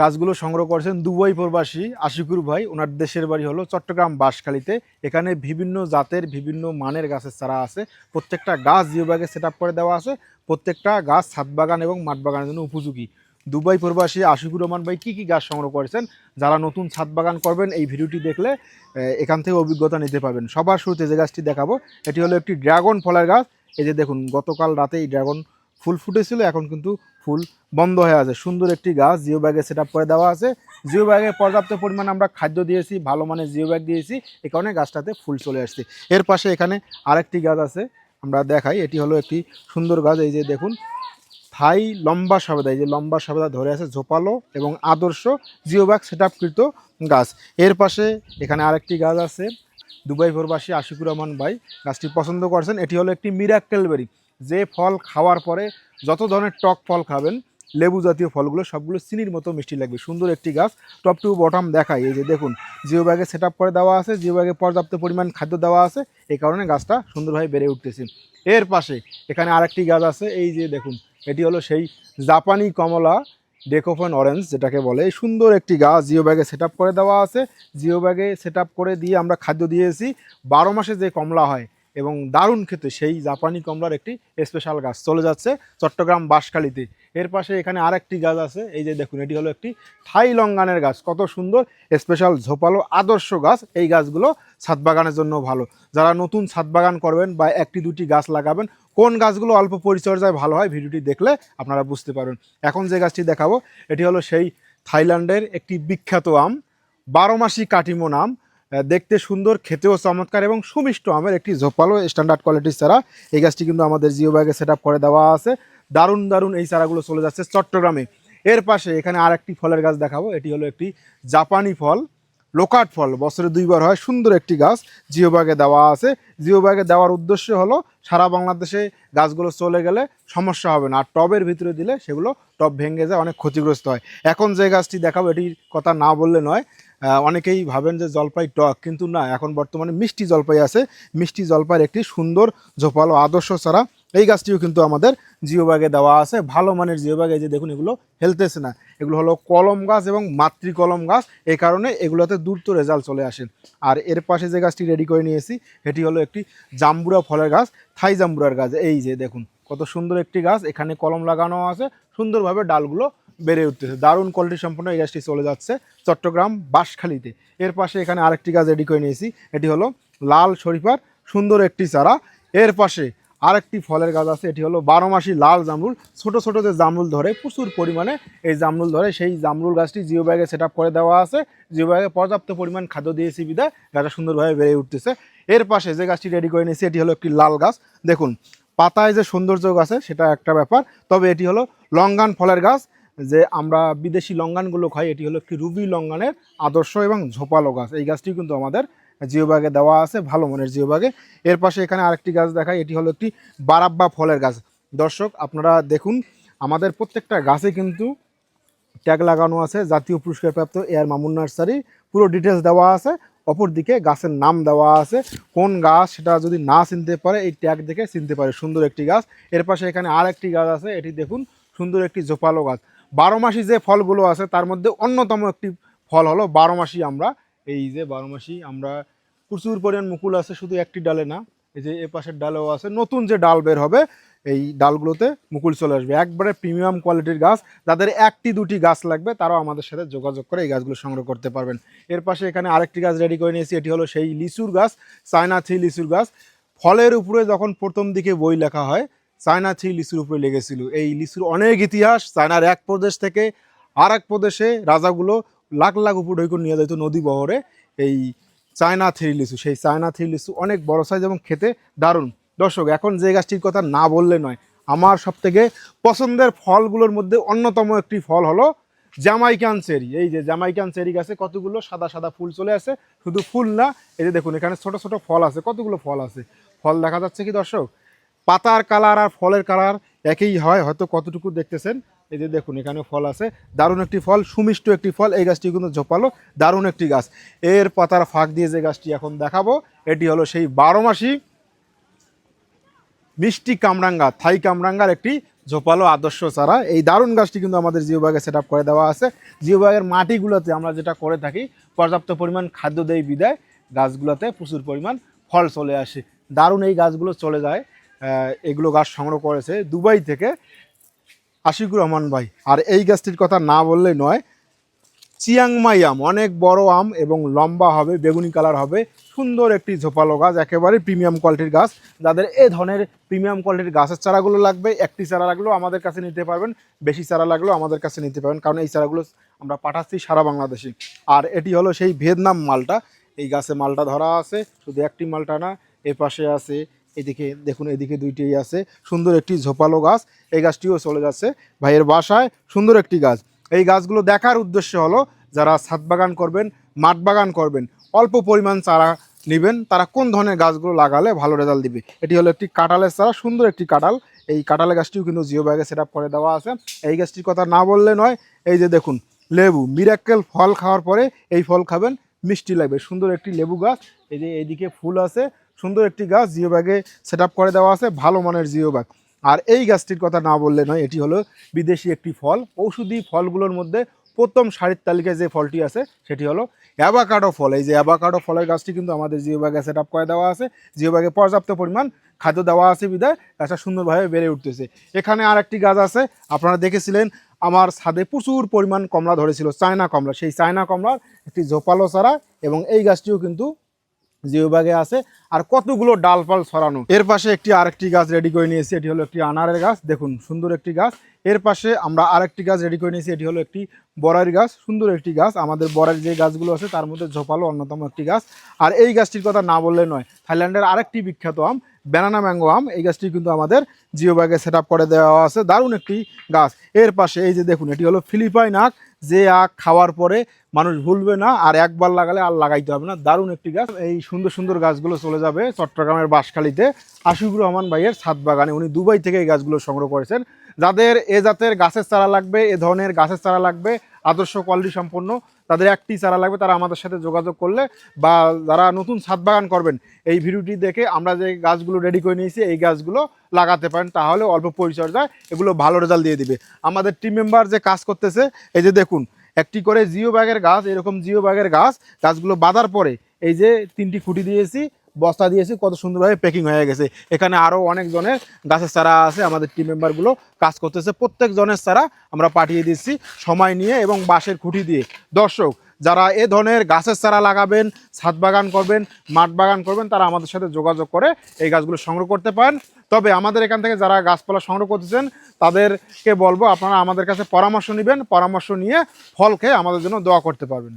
গাছগুলো সংগ্রহ করেছেন দুবাই প্রবাসী আশিকুর ভাই। ওনার দেশের বাড়ি হলো চট্টগ্রাম বাঁশখালীতে। এখানে বিভিন্ন জাতের বিভিন্ন মানের গাছের চারা আছে। প্রত্যেকটা গাছ জিও ব্যাগে সেট করে দেওয়া আছে। প্রত্যেকটা গাছ ছাদ বাগান এবং মাঠ বাগানের জন্য উপযোগী। দুবাই প্রবাসী আশিকুর রহমান ভাই কী কী গাছ সংগ্রহ করেছেন? যারা নতুন ছাদ বাগান করবেন, এই ভিডিওটি দেখলে এখান থেকে অভিজ্ঞতা নিতে পারবেন। সবার শুরুতে যে গাছটি দেখাবো, এটি হলো একটি ড্রাগন ফলের গাছ। এই যে দেখুন, গতকাল রাতে এই ড্রাগন ফুল ফুটেছিল, এখন কিন্তু ফুল বন্ধ হয়ে আছে। সুন্দর একটি গাছ জিও ব্যাগে সেট করে দেওয়া আছে। জিও ব্যাগে পর্যাপ্ত পরিমাণে আমরা খাদ্য দিয়েছি, ভালো মানের জিও ব্যাগ দিয়েছি এই কারণে গাছটাতে ফুল চলে আসছে। এর পাশে এখানে আরেকটি গাছ আছে, আমরা দেখাই। এটি হলো একটি সুন্দর গাছ, এই যে দেখুন, থাই লম্বা সবেদা, এই যে লম্বা সবেদা ধরে আছে, ঝোপালো এবং আদর্শ জিও ব্যাগ সেট আপকৃত গাছ। এর পাশে এখানে আরেকটি গাছ আছে দুবাই প্রবাসী আশিকুর রহমান ভাই, গাছটি পছন্দ করেছেন। এটি হলো একটি মিরাক্কেল বেরি যে ফল খাওয়ার পরে যত ধরনের টক ফল খাবেন, লেবু জাতীয় ফলগুলো সবগুলো চিনির মতো মিষ্টি লাগবে। সুন্দর একটি গাছ। টপ টু বটম দেখায় এই যে দেখুন জিও ব্যাগে সেট করে দেওয়া আছে জিও ব্যাগে পর্যাপ্ত পরিমাণ খাদ্য দেওয়া আছে। এই কারণে গাছটা সুন্দরভাবে বেড়ে উঠতেছে। এর পাশে এখানে আরেকটি গাছ আছে। এই যে দেখুন, এটি হলো সেই জাপানি কমলা ডেকোফন অরেঞ্জ যেটাকে বলে। সুন্দর একটি গাছ জিও ব্যাগে সেট করে দেওয়া আছে। জিও ব্যাগে সেট করে দিয়ে আমরা খাদ্য দিয়েছি। বারো মাসে যে কমলা হয় এবং দারুণ খেতে সেই জাপানি কমলার একটি স্পেশাল গাছ। চলে যাচ্ছে চট্টগ্রাম বাঁশখালীতে। এর পাশে এখানে আরেকটি গাছ আছে, এই যে দেখুন, এটি হলো একটি থাই লঙ্গানের গাছ। কত সুন্দর স্পেশাল ঝোপালো আদর্শ গাছ, এই গাছগুলো ছাদ বাগানের জন্য ভালো। যারা নতুন ছাদ বাগান করবেন বা একটি দুটি গাছ লাগাবেন, কোন গাছগুলো অল্প পরিচর্যায় ভালো হয় ভিডিওটি দেখলে আপনারা বুঝতে পারবেন। এখন যে গাছটি দেখাবো, এটি হলো সেই থাইল্যান্ডের একটি বিখ্যাত আম, বারো মাসি কাটিমো নাম। দেখতে সুন্দর, খেতেও চমৎকার এবং সুমিষ্ট আমের একটি ঝোপালো স্ট্যান্ডার্ড কোয়ালিটির চারা। এই গাছটি কিন্তু আমাদের জিও ব্যাগে সেট করে দেওয়া আছে। দারুণ দারুণ এই চারাগুলো চলে যাচ্ছে চট্টগ্রামে। এর পাশে এখানে আর একটি ফলের গাছ দেখাবো। এটি হলো একটি জাপানি ফল। লোকাট ফল। বছরে দুইবার হয় সুন্দর একটি গাছ জিও ব্যাগে দেওয়া আছে। জিও ব্যাগে দেওয়ার উদ্দেশ্য হলো সারা বাংলাদেশে গাছগুলো চলে গেলে সমস্যা হবে না। আর টবের ভিতরে দিলে সেগুলো টব ভেঙে যায়, অনেক ক্ষতিগ্রস্ত হয়। এখন যে গাছটি দেখাবো, এটির কথা না বললে নয়। অনেকেই ভাবেন যে জলপাই টক, কিন্তু না, এখন বর্তমানে মিষ্টি জলপাই আছে। মিষ্টি জলপাইয়ের একটি সুন্দর ঝোপালো আদর্শ ছাড়া এই গাছটিও কিন্তু আমাদের জিও ব্যাগে দেওয়া আছে। ভালো মানের জিও ব্যাগে যে দেখুন, এগুলো হেলতেছে না। এগুলো হলো কলম গাছ এবং মাতৃ কলম গাছ। এই কারণে এগুলোতে দ্রুত রেজাল্ট চলে আসে। আর এর পাশে যে গাছটি রেডি করে নিয়েছি এটি হলো একটি জাম্বুরা ফলের গাছ, থাই জাম্বুরার গাছ। এই যে দেখুন, কত সুন্দর একটি গাছ। এখানে কলম লাগানো আছে। সুন্দরভাবে ডালগুলো বেড়ে উঠতেছে। দারুণ কোয়ালিটি সম্পন্ন এই গাছটি চলে যাচ্ছে চট্টগ্রাম বাঁশখালীতে। এর পাশে এখানে আরেকটি গাছ রেডি করে নিয়েছি। এটি হলো লাল শরীফার সুন্দর একটি চারা। এর পাশে আরেকটি ফলের গাছ আছে, এটি হলো বারো মাসি লাল জামরুল। ছোট ছোট যে জামরুল ধরে, প্রচুর পরিমাণে এই জামরুল ধরে, সেই জামরুল গাছটি জিও ব্যাগে সেট করে দেওয়া আছে। জিও ব্যাগে পর্যাপ্ত পরিমাণ খাদ্য দিয়েছি বিদায় গাছটা সুন্দরভাবে বেড়ে উঠতেছে। এর পাশে যে গাছটি রেডি করে নিয়েছি, এটি হলো একটি লাল গাছ। দেখুন, পাতায় যে সৌন্দর্য আছে সেটা একটা ব্যাপার। তবে এটি হলো লঙ্গান ফলের গাছ, যে আমরা বিদেশি লঙ্গানগুলো খাই, এটি হলো একটি রুবি লঙ্গানের আদর্শ এবং ঝোপালো গাছ। এই গাছটি কিন্তু আমাদের জিও ব্যাগে দেওয়া আছে, ভালো মনের জিও ব্যাগে এর পাশে এখানে আরেকটি গাছ দেখায় এটি হলো একটি বারাব্বা ফলের গাছ। দর্শক, আপনারা দেখুন, আমাদের প্রত্যেকটা গাছে কিন্তু ট্যাগ লাগানো আছে, জাতীয় পুরস্কারপ্রাপ্ত এয়ার মামুন নার্সারি। পুরো ডিটেলস দেওয়া আছে, অপরদিকে গাছের নাম দেওয়া আছে। কোন গাছ সেটা যদি না চিনতে পারে, এই ট্যাগ দেখে চিনতে পারে, সুন্দর একটি গাছ। এর পাশে এখানে আর একটি গাছ আছে, এটি দেখুন, সুন্দর একটি জোপালো গাছ। বারো মাসি যে ফলগুলো আছে, তার মধ্যে অন্যতম একটি ফল হলো বারো মাসি আমরা। এই যে বারো মাসি আমরা প্রচুর পরিমাণ মুকুল আছে, শুধু একটি ডালে না, এই যে এ পাশের ডালেও আছে। নতুন যে ডাল বের হবে, এই ডালগুলোতে মুকুল চলে আসবে। একবারে প্রিমিয়াম কোয়ালিটির গাছ, যাদের একটি দুটি গাছ লাগবে, তারাও আমাদের সাথে যোগাযোগ করে এই গাছগুলো সংগ্রহ করতে পারবেন। এর পাশে এখানে আরেকটি গাছ রেডি করে নিয়েছি, এটি হলো সেই লিচুর গাছ, চায়না থ্রি লিচুর গাছ। ফলের উপরে যখন প্রথম দিকে বই লেখা হয়, চায়না থ্রি লিচুর উপরে লেগেছিল। এই লিচুর অনেক ইতিহাস, চায়নার এক প্রদেশ থেকে আর এক প্রদেশে রাজাগুলো লাখ লাখ উপর ঢৈকুন নিয়ে যেত নদী বহরে। এই চায়না থ্রি লিচু, সেই চায়না থ্রি লিচু অনেক বড় সাইজ এবং খেতে দারুণ। দর্শক, এখন যে গাছটির কথা না বললে নয়, আমার সব থেকে পছন্দের ফলগুলোর মধ্যে অন্যতম একটি ফল হলো জামাইকান চেরি। এই যে জামাইকান চেরি গাছে কতগুলো সাদা সাদা ফুল চলে আসে? শুধু ফুল না, এই যে দেখুন, এখানে ছোট ছোট ফল আছে, কতগুলো ফল আছে? ফল দেখা যাচ্ছে কি দর্শক? পাতার কালার আর ফলের কালার একই হয়, হয়তো কতটুকু দেখতেছেন। এই যে দেখুন, এখানে ফল আছে। দারুণ একটি ফল, সুমিষ্ট একটি ফল। এই গাছটি কিন্তু ঝোপালো, দারুণ একটি গাছ। এর পাতার ফাঁক দিয়ে যে গাছটি এখন দেখাবো, এটি হলো সেই বারো মাসি মিষ্টি কামরাঙ্গা, থাই কামরাঙ্গার একটি ঝোপালো আদর্শ চারা। এই দারুণ গাছটি কিন্তু আমাদের জিওবাগে সেট আপ করে দেওয়া আছে। জিওবাগের মাটিগুলোতে আমরা যেটা করে থাকি, পর্যাপ্ত পরিমাণ খাদ্য দেই বিদায়, গাছগুলোতে প্রচুর পরিমাণ ফল চলে আসে। দারুণ এই গাছগুলো চলে যায়। এগুলো গাছ সংগ্রহ করেছে দুবাই থেকে। আশিকুর রহমান ভাই। আর এই গাছটির কথা না বললে নয় চিয়াংমাই আম অনেক বড় আম এবং লম্বা হবে, বেগুনি কালার হবে, সুন্দর একটি ঝোপালো গাছ, একেবারে প্রিমিয়াম কোয়ালিটির গাছ। যাদের এ ধরনের প্রিমিয়াম কোয়ালিটির গাছের চারাগুলো লাগবে, একটি চারা লাগলেও আমাদের কাছে নিতে পারবেন, বেশি চারা লাগলেও আমাদের কাছে নিতে পারবেন, কারণ এই চারাগুলো আমরা পাঠাচ্ছি সারা বাংলাদেশে। আর এটি হলো সেই ভিয়েতনাম মালটা, এই গাছে মালটা ধরা আছে, শুধু একটি মালটা না, এ পাশে আছে এদিকে দেখুন, এদিকে দুইটি আছে। সুন্দর একটি ঝোপালো গাছ, এই গাছটিও চলে যাচ্ছে ভাইয়ের বাসায়। সুন্দর একটি গাছ। এই গাছগুলো দেখার উদ্দেশ্য হলো, যারা ছাদ বাগান করবেন, মাঠ বাগান করবেন, অল্প পরিমাণ চারা নেবেন, তারা কোন ধরনের গাছগুলো লাগালে ভালো রেজাল্ট দিবে? এটি হলো একটি কাঁঠালের চারা, সুন্দর একটি কাঁঠাল। এই কাঁঠালের গাছটিও কিন্তু জিও ব্যাগে সেট করে দেওয়া আছে। এই গাছটির কথা না বললে নয়, এই যে দেখুন, লেবু মিরাক্কেল ফল খাওয়ার পরে এই ফল খাবেন, মিষ্টি লাগবে। সুন্দর একটি লেবু গাছ। এই যে এইদিকে ফুল আছে সুন্দর একটি গাছ, জিও ব্যাগে সেট করে দেওয়া আছে, ভালো মানের জিও ব্যাগ আর এই গাছটির কথা না বললে নয়, এটি হলো বিদেশি একটি ফল। ঔষধি ফলগুলোর মধ্যে প্রথম সারির তালিকায় যে ফলটি আছে, সেটি হলো অ্যাভাকাডো ফল। এই যে অ্যাভাকাডো ফলের গাছটি কিন্তু আমাদের জিও ব্যাগে সেট আপ করে দেওয়া আছে। জিও ব্যাগে পর্যাপ্ত পরিমাণ খাদ্য দেওয়া আছে বিদায় গাছটা সুন্দরভাবে বেড়ে উঠতেছে। এখানে আর একটি গাছ আছে, আপনারা দেখেছিলেন, আমার ছাদে প্রচুর পরিমাণ কমলা ধরেছিল, চায়না কমলা। সেই চায়না কমলার একটি ঝোপালো চারা এবং এই গাছটিও কিন্তু জিও ব্যাগে আছে, আর কতগুলো ডালপাল ছড়ানো। এর পাশে একটি আরেকটি গাছ রেডি করে নিয়েছি, এটি হলো একটি আনারের গাছ। দেখুন, সুন্দর একটি গাছ। এর পাশে আমরা আরেকটি গাছ রেডি করে নিয়েছি, এটি হলো একটি বড়াইর গাছ। সুন্দর একটি গাছ। আমাদের বড়াইর যে গাছগুলো আছে, তার মধ্যে ঝোপালো অন্যতম একটি গাছ। আর এই গাছটির কথা না বললে নয়, থাইল্যান্ডের আরেকটি বিখ্যাত আম, ব্যানানা ম্যাঙ্গো আম। এই গাছটি কিন্তু আমাদের জিও ব্যাগে সেট করে দেওয়া আছে। দারুণ একটি গাছ। এর পাশে এই যে দেখুন, এটি হলো ফিলিপাইন আখ। যে আখ খাওয়ার পরে মানুষ ভুলবে না, আর একবার লাগালে আর লাগাইতে হবে না। দারুণ একটি গাছ। এই সুন্দর সুন্দর গাছগুলো চলে যাবে চট্টগ্রামের বাঁশখালীতে। আশিকুর রহমান ভাইয়ের ছাদ বাগানে। উনি দুবাই থেকে এই গাছগুলো সংগ্রহ করেছেন। যাদের এ জাতের গাছের চারা লাগবে, এ ধরনের গাছের চারা লাগবে, আদর্শ কোয়ালিটি সম্পন্ন। তাদের একটি চারা লাগবে, তারা আমাদের সাথে যোগাযোগ করলে বা যারা নতুন ছাদ বাগান করবেন, এই ভিডিওটি দেখে আমরা যে গাছগুলো রেডি করে নিয়েছি, এই গাছগুলো লাগাতে পারেন, তাহলে অল্প পরিচর্যায় এগুলো ভালো রেজাল্ট দিয়ে দিবে। আমাদের টিম মেম্বার যে কাজ করতেছে, এই যে দেখুন, একটি করে জিও ব্যাগের গাছ, এরকম জিও ব্যাগের গাছ, গাছগুলো বাঁধার পরে এই যে তিনটি খুঁটি দিয়েছি বস্তা দিয়েছি, কত সুন্দরভাবে প্যাকিং হয়ে গেছে। এখানে আরও অনেক জনের গাছের চারা আছে, আমাদের টিম মেম্বারগুলো কাজ করতেছে। প্রত্যেক জনের চারা আমরা পাঠিয়ে দিচ্ছি সময় নিয়ে এবং বাঁশের খুঁটি দিয়ে। দর্শক, যারা এ ধরনের গাছের চারা লাগাবেন, ছাদ বাগান করবেন, মাঠ বাগান করবেন, তারা আমাদের সাথে যোগাযোগ করে এই গাছগুলো সংগ্রহ করতে পারেন। তবে আমাদের এখান থেকে যারা গাছপালা সংগ্রহ করতেছেন, তাদেরকে বলব, আপনারা আমাদের কাছে পরামর্শ নেবেন, পরামর্শ নিয়ে ফল খেয়ে আমাদের জন্য দোয়া করতে পারবেন।